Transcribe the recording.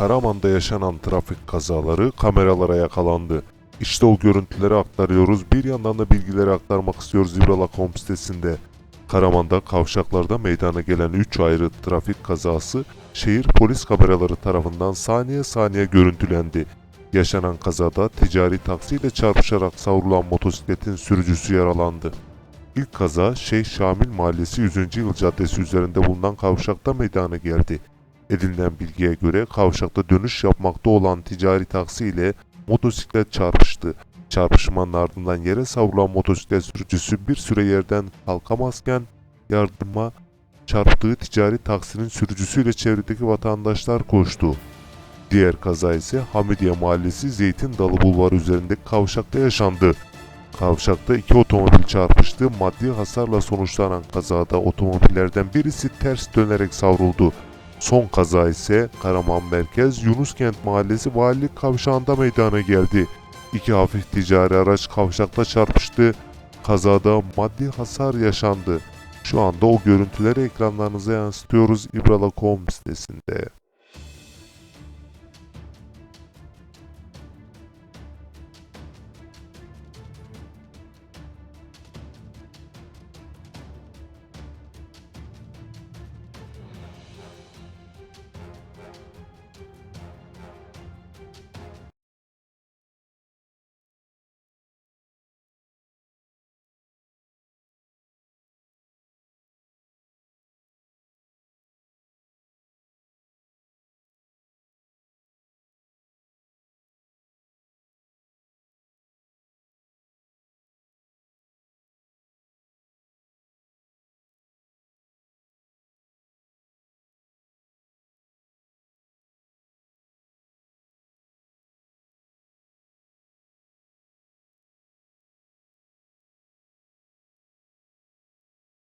Karaman'da yaşanan trafik kazaları kameralara yakalandı. İşte o görüntüleri aktarıyoruz. Bir yandan da bilgileri aktarmak istiyoruz İbrala.com sitesinde. Karaman'da kavşaklarda meydana gelen 3 ayrı trafik kazası şehir polis kameraları tarafından saniye saniye görüntülendi. Yaşanan kazada ticari taksiyle çarpışarak savrulan motosikletin sürücüsü yaralandı. İlk kaza Şeyh Şamil Mahallesi 100. Yıl Caddesi üzerinde bulunan kavşakta meydana geldi. Edinilen bilgiye göre kavşakta dönüş yapmakta olan ticari taksi ile motosiklet çarpıştı. Çarpışmanın ardından yere savrulan motosiklet sürücüsü bir süre yerden kalkamazken yardıma çarptığı ticari taksinin sürücüsüyle çevredeki vatandaşlar koştu. Diğer kaza ise Hamidiye Mahallesi Zeytin Dalı Bulvarı üzerindeki kavşakta yaşandı. Kavşakta iki otomobil çarpıştı. Maddi hasarla sonuçlanan kazada otomobillerden birisi ters dönerek savruldu. Son kaza ise Karaman Merkez Yunuskent Mahallesi Valilik Kavşağı'nda meydana geldi. İki hafif ticari araç kavşakta çarpıştı. Kazada maddi hasar yaşandı. Şu anda o görüntüleri ekranlarınıza yansıtıyoruz İbrala.com sitesinde.